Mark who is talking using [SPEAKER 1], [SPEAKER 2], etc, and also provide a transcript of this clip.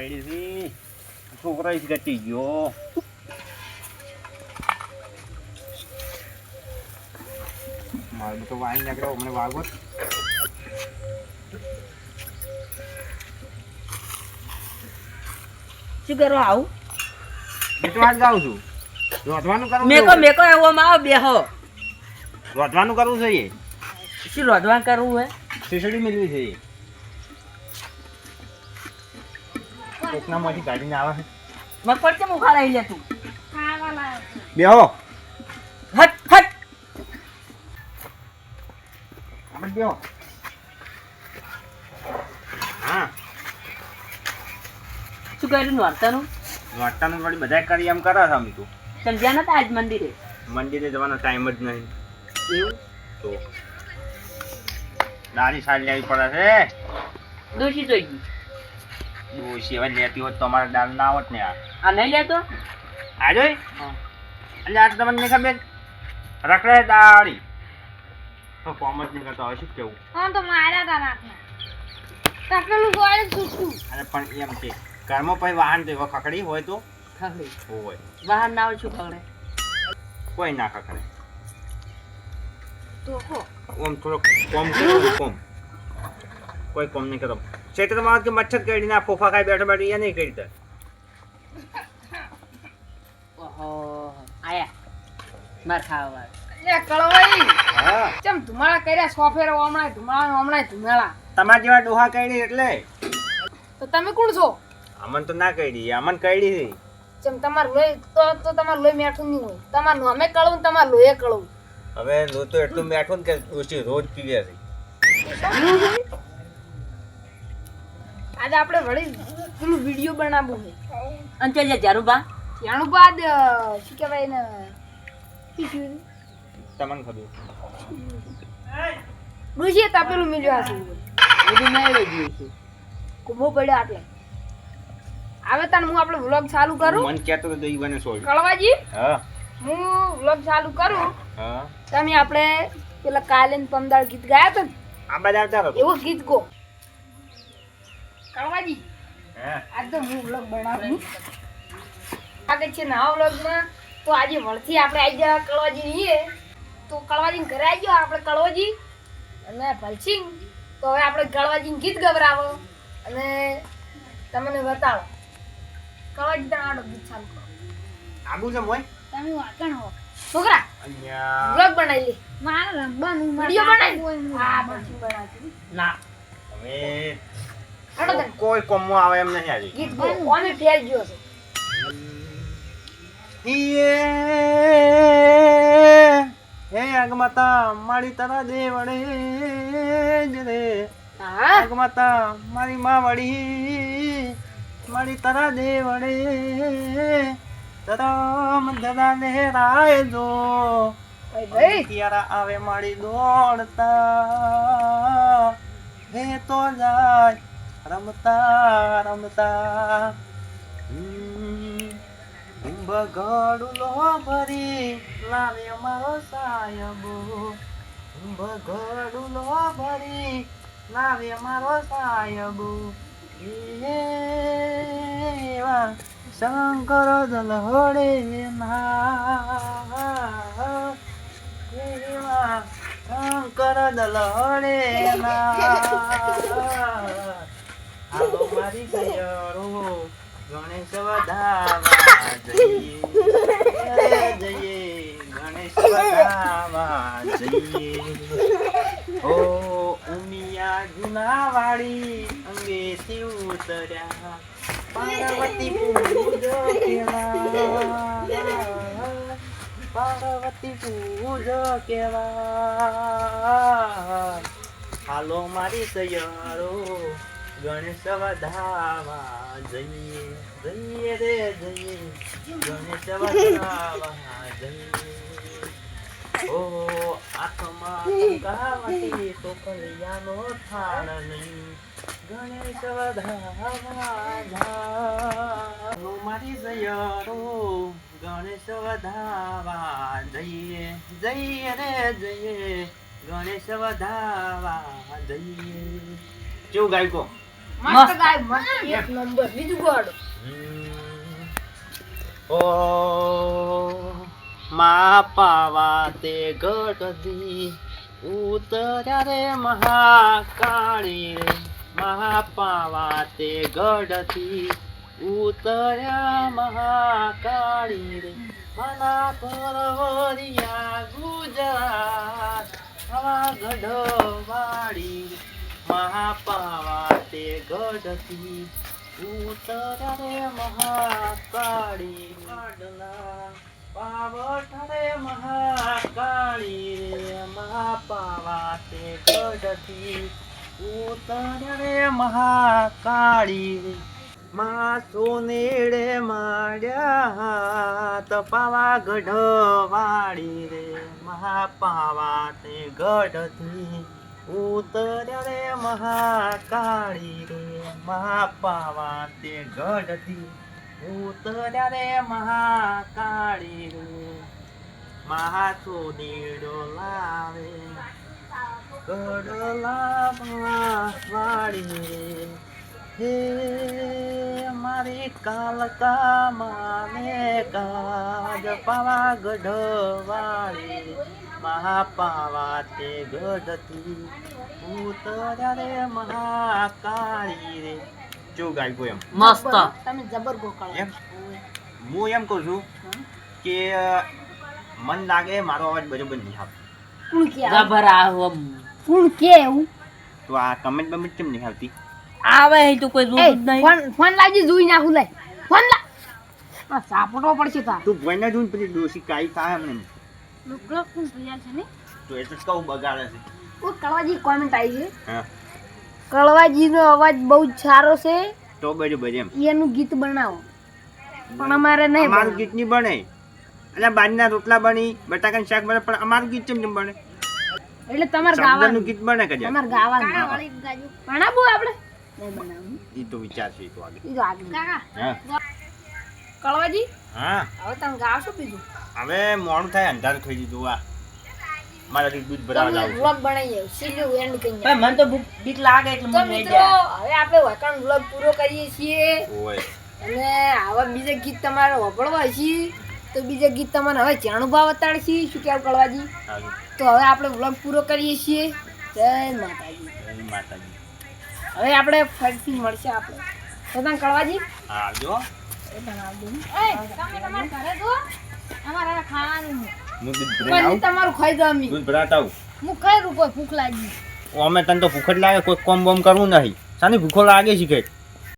[SPEAKER 1] કઈ છે છોકરા ગયો મારું તો વાઈન નીકળ્યો હમણાં વાગો
[SPEAKER 2] શું કરો આવું
[SPEAKER 1] જાઉં છું રોધવાનું કરવું
[SPEAKER 2] મેકો. મેકો એવો માં બેહો
[SPEAKER 1] રોધવાનું કરવું જોઈએ
[SPEAKER 2] શું રોધવાનું કરવું હે
[SPEAKER 1] શીશડી મેળવી છે કોકનામાંથી કાઢીને આવે છે.
[SPEAKER 2] મગફળ કેમ ઉખાડાઈ લે તું?
[SPEAKER 1] બેહો.
[SPEAKER 2] હટ હટ.
[SPEAKER 1] આપણે બેહો. હા.
[SPEAKER 2] શું કર્યું નોરતાનું?
[SPEAKER 1] નોરતાનું વળી બધા કરી એમ કરે છે અમે તું.
[SPEAKER 2] સમજ્યા નતા આજ મંદિરે?
[SPEAKER 1] મંદિરે જવાનો ટાઈમ જ નહીં.
[SPEAKER 2] એવું?
[SPEAKER 1] તો. દારી સારી લેવી પડે છે.
[SPEAKER 2] દોષી જોઈ ગઈ.
[SPEAKER 1] હવે લેતી હોત તો અમારે દાળ ના આવત ને આ.
[SPEAKER 2] આ નહીં લેતો?
[SPEAKER 1] આ જોઈ? એટલે આ તમને ખબર? રખડે દાળી. તો ફોર્મ જ નહીં કરતો હવે શું કેવું?
[SPEAKER 3] હા તો મારા તા રાતના. તપેલું ગોળ છૂટું
[SPEAKER 1] અરે પણ એમ કે ઘરમાં પછી વાહન તો ખખડી હોય તો?
[SPEAKER 2] ખખડી.
[SPEAKER 1] હોય.
[SPEAKER 2] વાહન ના આવે શું ખવડે
[SPEAKER 1] કોઈ ના ખખડે.
[SPEAKER 3] તો
[SPEAKER 1] ઓમ થોડો કોમ કોમ કોઈ કોમ નહીં કરો ચૈત્રમાં કે મચ્છર કેડી ના ફોફા ખાઈ બેઠો બેઠો એ નહીં કરી દે.
[SPEAKER 2] આયા. માર ખાવા.
[SPEAKER 3] લે કળવાઈ.
[SPEAKER 1] હા.
[SPEAKER 3] ચમ ધુમાડા કર્યા સોફેર હમણાં ધુમાડા હમણાં ધુમાડા.
[SPEAKER 1] તમારા જેવા ડોહા કઈડી એટલે?
[SPEAKER 3] તો તમે કોણ છો?
[SPEAKER 1] અમન તો ના કઈડી અમન કઈડી છે.
[SPEAKER 3] ચમ તમારું લોહી તો તો તમારું લોહી મેઠું નહીં હોય. તમારું અમે કળવું તમાર લોહી કળવું.
[SPEAKER 1] હવે લો તો એટલું મેઠું ને કે ઓછી રોજ પીવે છે.
[SPEAKER 3] આજે આપણે વળી પેલું વીડિયો બનાવવું છે.
[SPEAKER 2] અને ચાલ જા જારુબા?
[SPEAKER 3] એનું બાદ શું કહેવાય ને
[SPEAKER 1] તમને ખબર.
[SPEAKER 3] ઋષિએ તા પેલું મિલ્યું હશે
[SPEAKER 2] બધું નહીં એવો ગયું છે.
[SPEAKER 3] કુંભો પડ્યો આટલે. આવે તાન હું આપણે વ્લોગ ચાલુ કરું?
[SPEAKER 1] મન કહેતો તો દઈ બને સોળ
[SPEAKER 3] કળવાજી?
[SPEAKER 1] હા.
[SPEAKER 3] હું વ્લોગ ચાલુ કરું?
[SPEAKER 1] હા.
[SPEAKER 3] તમે આપણે પેલા કાલે પંદર ગીત ગાયા હતા ને?
[SPEAKER 1] આ બધા આવતા
[SPEAKER 3] એવું ગીત ગો. કળવાજી.
[SPEAKER 1] હા.
[SPEAKER 3] આજ તો હું વ્લોગ બનાવું. આગળ છે નવા વ્લોગમાં તો આજે વળથી આપણે આવી ગયા કળવાજી રહીએ તો કળવાજી ઘરે આવી ગયો આપણે કળવાજી. અને ભલસિંગ. તો હવે આપણે કળવાજી ગીત ગવરાવો. અને તમને બતાવો. કળવાજી તમે આડો ગીત ચાલુ કરો.
[SPEAKER 1] આબુ છે મોય?
[SPEAKER 3] તમે વાકણ હો. છોકરા
[SPEAKER 1] અહીંયા.
[SPEAKER 3] વ્લોગ બનાવી લે.
[SPEAKER 4] મારે રમવાનું
[SPEAKER 3] વિડિયો બનાવી. હા ભલસિંગ બનાવી.
[SPEAKER 2] ના.
[SPEAKER 3] તને
[SPEAKER 1] કોઈ કોમો આવે એમ નહીં આજે
[SPEAKER 3] ગીત ગો અમે ફેર ગયો છે?
[SPEAKER 1] હે અગમતા મારી તારા દેવડે જ રે.
[SPEAKER 3] હા?
[SPEAKER 1] મારી મારી માવડી મારી તારા દેવડે તરમ દરા ને રાય જો
[SPEAKER 3] ભાઈ
[SPEAKER 1] આવે મારી દોડતા. હે તો જાય. રમતા રમતા. બગડુલો ભરી લાવે મારો સાયબો બગડુલો ભરી લાવે મારો સાયબો એવા શંકર દલહડે ના એવા શંકર દલહડે ના હાલો મારી ગયરો ગણેશ જઈએ. જઈએ, ગણેશ વધાવા જઈએ. ઓ ઉમિયા જુના વાળી અંગે શિવ ઉતર્યા પાર્વતી પૂજો કેવા. પાર્વતી પૂજો કેવા. હાલો મારી તૈયારો ગણેશ વધાવા જઈએ જઈએ રે ગણેશ વધાવા જઈએ. ઓ આંખમાં કંકાવતી તો કલ્યાનો થાળ નહીં ગણેશ વધાવા મારી તૈયારો ગણેશ વધાવા જઈએ જઈએ રે જઈએ ગણેશ વધાવા જઈએ. કેવું ગાયકો
[SPEAKER 3] મસ્ત ગાય મસ્ત એક નંબર બીજું ગોડો
[SPEAKER 1] ઓ મા પાવા તે ગઢથી ઉતર્યા રે મહાકાળી રે મહા પાવા તે ગઢથી ઉતર્યા મહાકાળી રે મના પરવરિયા ગુજરાત હવા ગઢવાળી રે મહાપાવા તે ગઢથી ઉતર્યા રે મહાકાળી લાડલા પાવઠ રે. મહાકાળી મહાપાવા તે ગઢથી ઉતર્યા રે. મહાકાળી મા સોનેડે માડ્યા હાથ પાવા ગઢવાળી રે. મહાપાવા તે ગઢથી ઉતર્યા રે મહાકાળી રે મહાપાવા તે ગઢથી. ઉતર્યા રે મહાકાળી રે મહાસો નીડો લાવે. ગઢલા વાળી રે, હે મારી કાલકા માને કાજ પાવા ગઢવાળી. મહાપાવા તે ગઢતી ઉતર્યા રે મહાકાળી રે. જો ગાય એમ?
[SPEAKER 2] મસ્ત.
[SPEAKER 3] તમે જબર ગોકળો.
[SPEAKER 1] એમ? હું એમ કહું છું કે મન લાગે મારો અવાજ બરોબર નહીં આવતો
[SPEAKER 3] કોણ કે
[SPEAKER 2] જબર આવો.
[SPEAKER 3] કોણ કે એવું?
[SPEAKER 1] તો આ કમેન્ટ બમેન્ટ કેમ નહીં આવતી?
[SPEAKER 2] આવે હે તો કોઈ જોઈ જ નહીં.
[SPEAKER 3] ફોન ફોન લાજી જોઈ નાખું લે. ફોન લા આ સાપડવો પડશે તા
[SPEAKER 1] તું ભઈને જોઈને પછી દોષી કાઈ થાય એમ નહીં.
[SPEAKER 3] તૈયાર છે ને?
[SPEAKER 1] તો એટલે જ કહું બગાડે છે.
[SPEAKER 3] ઓ કળવાજી કોમેન્ટ આવી છે.
[SPEAKER 1] હા.
[SPEAKER 3] કળવાજીનો અવાજ બહુ જ સારો છે.
[SPEAKER 1] તો બરોબર એમ.
[SPEAKER 3] એનું ગીત બનાવો. પણ અમારે નહીં
[SPEAKER 1] અમારું ગીત નહીં બને. એટલે બાજરીના રોટલા બની બટાકાનું શાક બને પણ અમારું ગીત કેમ બને?
[SPEAKER 3] એટલે તમારે ગાવાનું.
[SPEAKER 1] ગીત બને કે
[SPEAKER 3] તમારે ગાવાનું. બનાવવું આપણે. નહીં બનાવવું
[SPEAKER 1] એ તો વિચાર છે તો આગળ.
[SPEAKER 3] ઈ તો આગળ.
[SPEAKER 1] હા.
[SPEAKER 3] કળવાજી?
[SPEAKER 1] હા.
[SPEAKER 3] હવે તમે ગાવશો બીજું?
[SPEAKER 1] હવે મોડું થાય અંધારું થઈ ગયું આ. મારાથી દૂધ ભરાવા જાવ
[SPEAKER 3] વ્લોગ બનાવીએ સીધું એન્ડ કરી
[SPEAKER 2] પણ મને તો ભૂખ બીક લાગે એટલે મને લઈ
[SPEAKER 3] મિત્રો
[SPEAKER 2] જાય.
[SPEAKER 3] હવે આપણે વકાણ વ્લોગ પૂરો કરીએ છીએ.
[SPEAKER 1] ઓય.
[SPEAKER 3] અને આવા બીજા ગીત તમારે વપડવા છે તો બીજા ગીત તમારે હવે જાણું ભાવ અતાડશી શું કેવું કળવાજી? તો હવે આપણે વ્લોગ પૂરો કરીએ છીએ. જય માતાજી.
[SPEAKER 1] જય માતાજી.
[SPEAKER 3] હવે આપણે ફરીથી મળશે આપણે. તો તમે કળવાજી?
[SPEAKER 1] આવજો
[SPEAKER 3] એ તમે આવજો તમે તમારા ઘરે જો અમારે ખાવાનું
[SPEAKER 1] હું દૂધ ભરાઈને આવું.
[SPEAKER 3] તમારું ખાઈ દો અમે
[SPEAKER 1] દૂધ ભરાતા આવું.
[SPEAKER 3] હું ખાઈ રૂપો ભૂખ લાગી?
[SPEAKER 1] અમે તને તો ભૂખ જ લાગે કોઈ કોમ બોમ કરવું નહીં. સાની ભૂખો લાગે છે કઈ